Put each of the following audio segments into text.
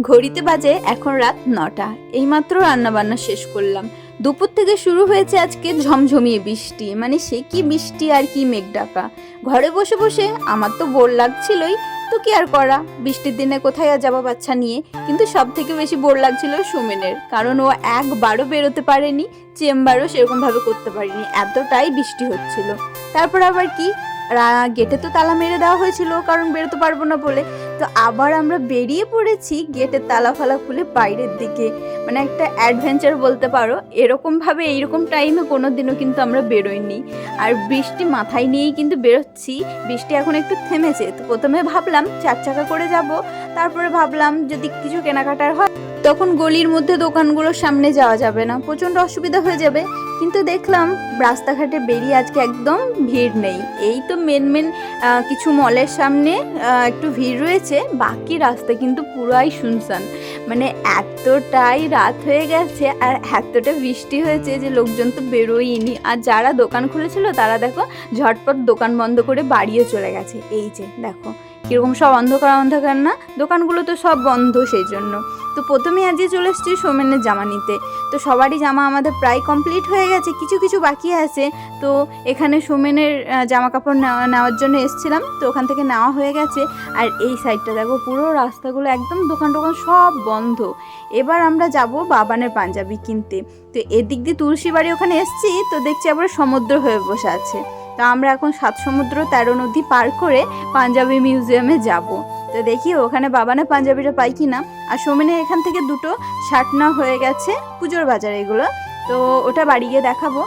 ঘড়িতে বাজে এখন রাত নটা। এইমাত্র রান্নাবান্না শেষ করলাম। দুপুর থেকে শুরু হয়েছে আজকে ঝমঝমিয়ে বৃষ্টি। মানে সে কি বৃষ্টি আর কি মেঘ ডাকা। ঘরে বসে বসে আমার তো বোর লাগছিলই। তো কি আর করা? বৃষ্টির দিনে কোথায় আর যাব বাচ্চা নিয়ে? কিন্তু সব থেকে বেশি বোর লাগছিল সুমেনের। কারণ ও একবারও বেরোতে পারেনি, চেম্বারও সেরকমভাবে করতে পারিনি। এতটাই বৃষ্টি হচ্ছিল। তারপর আবার কি? গেটে তো তালা মেরে দেওয়া হয়েছিল, কারণ বেরোতে পারব না বলে। তো আবার আমরা বেরিয়ে পড়েছি গেটের তালা ফালা খুলে বাইরের দিকে। মানে একটা অ্যাডভেঞ্চার বলতে পারো। এরকমভাবে, এইরকম টাইমে কোনো দিনও কিন্তু আমরা বেরোইনি। আর বৃষ্টি মাথায় নিয়েই কিন্তু বেরোচ্ছি। বৃষ্টি এখন একটু থেমেছে। তো প্রথমে ভাবলাম চার চাকা করে যাব। তারপরে ভাবলাম যদি কিছু কেনাকাটার হয় তখন গলির মধ্যে দোকানগুলোর সামনে যাওয়া যাবে না। প্রচণ্ড অসুবিধা হয়ে যাবে। কিন্তু দেখলাম রাস্তাঘাটে বেরিয়ে আজকে একদম ভিড় নেই। এই তো মেন মেন কিছু মলের সামনে একটু ভিড় রয়েছে। বাকি রাস্তা কিন্তু পুরাই শুনশান। মানে এতটাই রাত হয়ে গেছে আর এতটা বৃষ্টি হয়েছে যে লোকজন তো বেরোয়নি আর যারা দোকান খুলেছিল তারা দেখো ঝটপট দোকান বন্ধ করে বাড়িয়ে চলে গেছে। এই যে দেখো কীরকম সব অন্ধকার অন্ধকার না? দোকানগুলো তো সব বন্ধ সেই জন্য তো প্রথমে আজকে চলে এসেছি সোমেনের জামা নিতে। তো সবারই জামা আমাদের প্রায় কমপ্লিট হয়ে গেছে, কিছু কিছু বাকি আছে। তো এখানে সোমেনের জামা কাপড় নেওয়া, নেওয়ার জন্য এসেছিলাম। তো ওখান থেকে নেওয়া হয়ে গেছে। আর এই সাইডটা দেখো, পুরো রাস্তাগুলো একদম দোকান টোকান সব বন্ধ। এবার আমরা যাব বাবানের পাঞ্জাবি কিনতে। তো এদিক দিয়ে তুলসী বাড়ি ওখানে এসেছি। তো দেখছি আবার সমুদ্র হয়ে বসে আছে। তো আমরা এখন সাত সমুদ্র তেরো নদী পার করে পাঞ্জাবি মিউজিয়ামে যাব। তো দেখি ওখানে বাবা না পাঞ্জাবিটা পাই কি না আর সোমেনে এখান থেকে দুটো শার্ট না হয়ে গেছে পুজোর বাজার এগুলো। তো ওটা বাড়ি গিয়ে দেখাবো।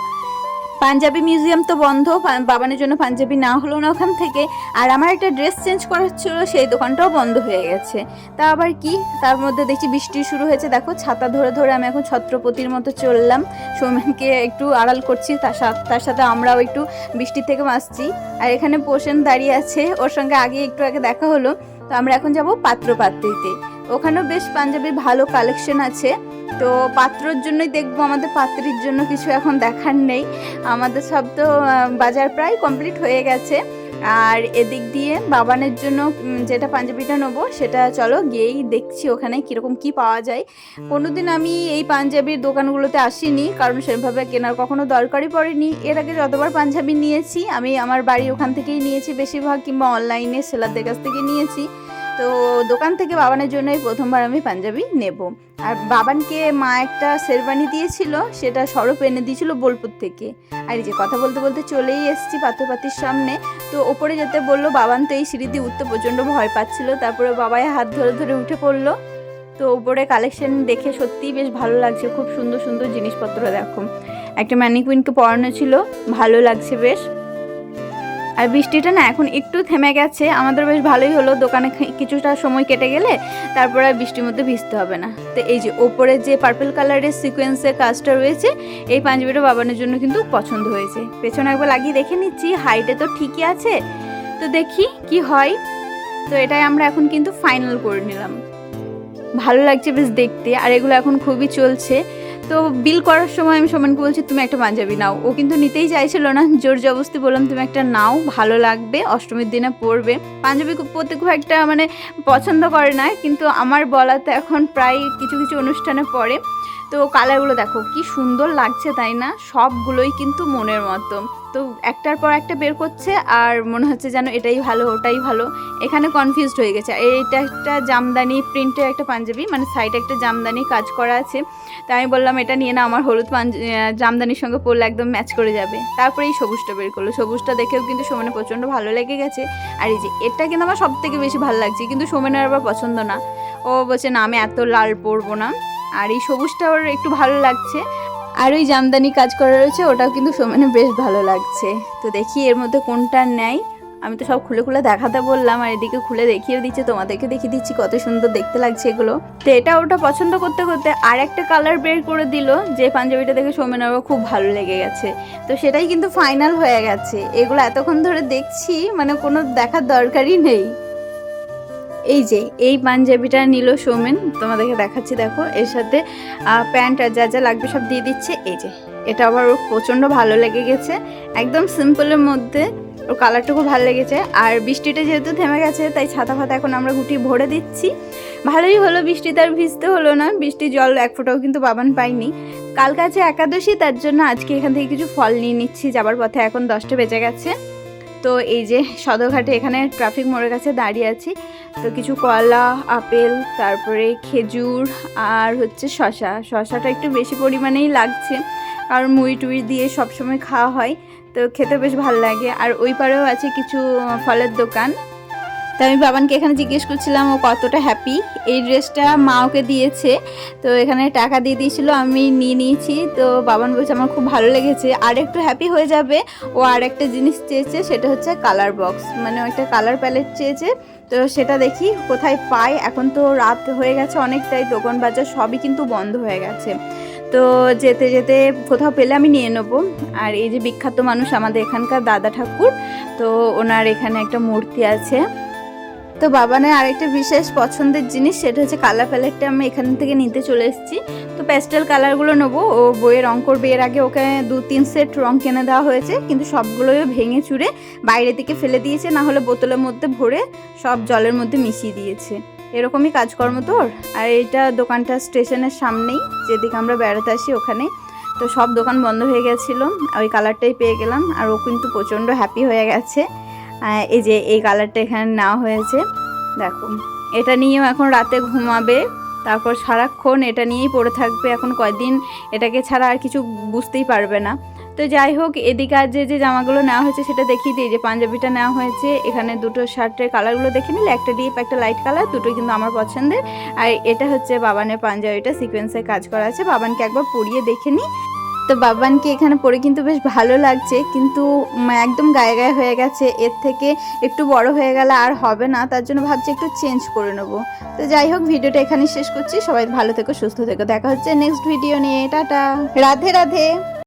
পাঞ্জাবি মিউজিয়াম তো বন্ধ বাবানের জন্য পাঞ্জাবি না হলো না ওখান থেকে। আর আমার একটা ড্রেস চেঞ্জ করার ছিল, সেই দোকানটাও বন্ধ হয়ে গেছে। তা আবার কি? তার মধ্যে দেখছি বৃষ্টি শুরু হয়েছে। দেখো, ছাতা ধরে ধরে আমি এখন ছত্রপতির মতো চললাম। সৌমেনকে একটু আড়াল করছি, তার সাথে তার সাথে আমরাও একটু বৃষ্টির থেকে বাঁচছি। আর এখানে পোষণ দাঁড়িয়ে আছে, ওর সঙ্গে আগে একটু আগে দেখা হলো। তো আমরা এখন যাব পাত্র পাত্রীতে ওখানেও বেশ পাঞ্জাবির ভালো কালেকশন আছে। তো পাত্রর জন্যই দেখব, আমাদের পাত্রীর জন্য কিছু এখন দেখার নেই। আমাদের সব তো বাজার প্রায় কমপ্লিট হয়ে গেছে। আর এদিক দিয়ে বাবানের জন্য যেটা পাঞ্জাবিটা নেব, সেটা চলো গিয়েই দেখছি ওখানে কীরকম কি পাওয়া যায়। কোনোদিন আমি এই পাঞ্জাবির দোকানগুলোতে আসিনি, কারণ সেভাবে কেনার কখনো দরকারই পড়েনি। এর আগে যতবার পাঞ্জাবি নিয়েছি, আমি আমার বাড়ি ওখান থেকেই নিয়েছি বেশিরভাগ, কিংবা অনলাইনে সেলারদের কাছ থেকে নিয়েছি। তো দোকান থেকে বাবানের জন্যই প্রথমবার আমি পাঞ্জাবি নেব। আর বাবানকে মা একটা শেরবানি দিয়েছিল, সেটা সরপ এনে দিয়েছিল বোলপুর থেকে। আর এই যে কথা বলতে বলতে চলেই এসেছি পাত্রপাতির সামনে। তো ওপরে যেতে বলল, বাবান তো এই সিঁড়ি উঠতে প্রচণ্ড ভয় পাচ্ছিল। তারপরে বাবাই হাত ধরে ধরে উঠে পড়ল। তো উপরে কালেকশন দেখে সত্যিই বেশ ভালো লাগছে, খুব সুন্দর সুন্দর জিনিসপত্র দেখো। একটা ম্যানিকুইনকে পরানো ছিল, ভালো লাগছে বেশ। আর বৃষ্টিটা না এখন একটু থেমে গেছে। আমাদের বেশ ভালোই হলো, দোকানে কিছুটা সময় কেটে গেলে তারপরে আর বৃষ্টির মধ্যে ভিজতে হবে না। তো এই যে ওপরে যে পার্পল কালারের সিকোয়েন্সের কাজটা রয়েছে, এই পাঞ্জাবিটা বাবানের জন্য কিন্তু পছন্দ হয়েছে। পেছনে একবার লাগিয়ে দেখে নিচ্ছি হাইটে তো ঠিকই আছে। তো দেখি কি হয়। তো এটাই আমরা এখন কিন্তু ফাইনাল করে নিলাম। ভালো লাগছে বেশ দেখতে, আর এগুলো এখন খুবই চলছে। তো বিল করার সময় আমি সমানকে বলছি, তুমি একটা পাঞ্জাবি নাও। ও কিন্তু নিতেই চাইছিল না। জোর জবস্তি বললাম, তুমি একটা নাও, ভালো লাগবে, অষ্টমীর দিনে পরবে। পাঞ্জাবি পরতে খুব একটা মানে পছন্দ করে না, কিন্তু আমার বলাতে এখন প্রায় কিছু কিছু অনুষ্ঠানে পড়ে তো কালারগুলো দেখো, কি সুন্দর লাগছে, তাই না? সবগুলোই কিন্তু মনের মতো। তো একটার পর একটা বের করছে আর মনে হচ্ছে যেন এটাই ভালো, ওটাই ভালো। এখানে কনফিউজড হয়ে গেছে। এইটা একটা জামদানি প্রিন্টের একটা পাঞ্জাবি মানে সাইডে একটা জামদানি কাজ করা আছে। তাই আমি বললাম, এটা নিয়ে না, আমার হলুদ জামদানির সঙ্গে পরলে একদম ম্যাচ করে যাবে। তারপরে এই সবুজটা বের করল। সবুজটা দেখেও কিন্তু সোমেনে প্রচণ্ড ভালো লেগে গেছে। আর এই যে, এটা কিন্তু আমার সব থেকে বেশি ভালো লাগছে, কিন্তু সোমেনের আবার পছন্দ না। ও বলছে, না, আমি এত লাল পরবো না। আর এই সবুজটা ওর একটু ভালো লাগছে। আর ওই জামদানি কাজ করা রয়েছে, ওটাও কিন্তু সোমেনে বেশ ভালো লাগছে। তো দেখি এর মধ্যে কোনটা নেয়। আমি তো সব খুলে খুলে দেখাতে বললাম, আর এদিকে খুলে দেখিয়ে দিচ্ছে, তোমাদেরকে দেখিয়ে দিচ্ছি কত সুন্দর দেখতে লাগছে এগুলো। তো এটা ওটা পছন্দ করতে করতে আর একটা কালার বের করে দিল, যে পাঞ্জাবিটা দেখে সৌমেনারও খুব ভালো লেগে গেছে। তো সেটাই কিন্তু ফাইনাল হয়ে গেছে। এগুলো এতক্ষণ ধরে দেখছি মানে কোনো দেখার দরকারই নেই। এই যে, এই পাঞ্জাবিটা নিল সৌমেন, তোমাদেরকে দেখাচ্ছি, দেখো, এর সাথে প্যান্ট আর যা যা লাগবে সব দিয়ে দিচ্ছে, এই যে, এটা আবার ওর প্রচণ্ড ভালো লেগে গেছে, একদম সিম্পলের মধ্যে, ওর কালারটুকু ভালো লেগেছে, আর বৃষ্টিটা যেহেতু থেমে গেছে, তাই ছাতা ফাতা এখন আমরা গুটি ভরে দিচ্ছি, ভালোই হলো বৃষ্টিতে আর ভিজতে হলো না বৃষ্টি জল এক ফোঁটাও কিন্তু বাবান পাইনি কাল কাছে একাদশী, তার জন্য আজকে এখান থেকে কিছু ফল নিয়ে নিচ্ছি, যাবার পথে এখন দশটা বেজে গেছে তো এই যে সদরঘাটে এখানে ট্রাফিক মোড়ের কাছে দাঁড়িয়ে আছি। তো কিছু কলা, আপেল, তারপরে খেজুর আর হচ্ছে শশা শশাটা একটু বেশি পরিমাণেই লাগছে। কারণ মুড়ি টুড়ি দিয়ে সবসময় খাওয়া হয়। তো খেতে বেশ ভালো লাগে। আর ওই পারেও আছে কিছু ফলের দোকান। তো আমি বাবানকে এখানে জিজ্ঞেস করছিলাম, ও কতটা হ্যাপি এই ড্রেসটা মা ওকে দিয়েছে। তো এখানে টাকা দিয়ে দিয়েছিল, আমি নিয়ে নিয়েছি। তো বাবান বলছে, আমার খুব ভালো লেগেছে। আর একটু হ্যাপি হয়ে যাবে, ও আর একটা জিনিস চেয়েছে, সেটা হচ্ছে কালার বক্স মানে ও একটা কালার প্যালেট চেয়েছে। তো সেটা দেখি কোথায় পাই। এখন তো রাত হয়ে গেছে অনেকটাই, দোকান বাজার সবই কিন্তু বন্ধ হয়ে গেছে। তো যেতে যেতে কোথাও পেলে আমি নিয়ে নেব। আর এই যে বিখ্যাত মানুষ আমাদের এখানকার দাদা ঠাকুর, তো ওনার এখানে একটা মূর্তি আছে। তো বাবানের আরেকটা বিশেষ পছন্দের জিনিস সেটা হচ্ছে কালার প্যালেটটা আমি এখান থেকে নিতে চলে এসেছি। তো প্যাস্টেল কালারগুলো নেব, ও বইয়ের রং করবে, এর আগে ওকে দু তিন সেট রং কিনে দেওয়া হয়েছে, কিন্তু সবগুলোই ভেঙে চুড়ে বাইরে থেকে ফেলে দিয়েছে, না হলে বোতলের মধ্যে ভরে সব জলের মধ্যে মিশিয়ে দিয়েছে। এরকমই কাজকর্ম তোর? আর এইটা দোকানটা স্টেশনের সামনেই, যেদিকে আমরা বেড়াতে আসি ওখানে তো সব দোকান বন্ধ হয়ে গেছিল, ওই কালারটাই পেয়ে গেলাম, আর ও কিন্তু প্রচণ্ড হ্যাপি হয়ে গেছে। এই যে এই কালারটা এখানে নেওয়া হয়েছে। দেখো, এটা নিয়েও এখন রাতে ঘুমাবে। তারপর সারাক্ষণ এটা নিয়েই পড়ে থাকবে। এখন কয়দিন এটাকে ছাড়া আর কিছু বুঝতেই পারবে না। তো যাই হোক, এদিকে আর যে যে জামাগুলো নেওয়া হয়েছে সেটা দেখিয়ে দিই। যে পাঞ্জাবিটা নেওয়া হয়েছে, এখানে দুটো শার্টের কালারগুলো দেখে নিলে, একটা ডিপ একটা লাইট কালার দুটো কিন্তু আমার পছন্দের। আর এটা হচ্ছে বাবানের পাঞ্জাবিটা সিকোয়েন্সের কাজ করা আছে। বাবানকে একবার পরিয়ে দেখে নিই। তো বাবানকে এখানে পরে কিন্তু বেশ ভালো লাগছে, কিন্তু একদম গায়ে গায়ে হয়ে গেছে। এর থেকে একটু বড় হয়ে গেলে আর হবে না, তার জন্য ভাবছি একটু চেঞ্জ করে নেব। তো যাই হোক, ভিডিওটা এখানে শেষ করছি। সবাই ভালো থেকো, সুস্থ থেকো। দেখা হচ্ছে নেক্সট ভিডিও নিয়ে। টাটা। রাধে রাধে।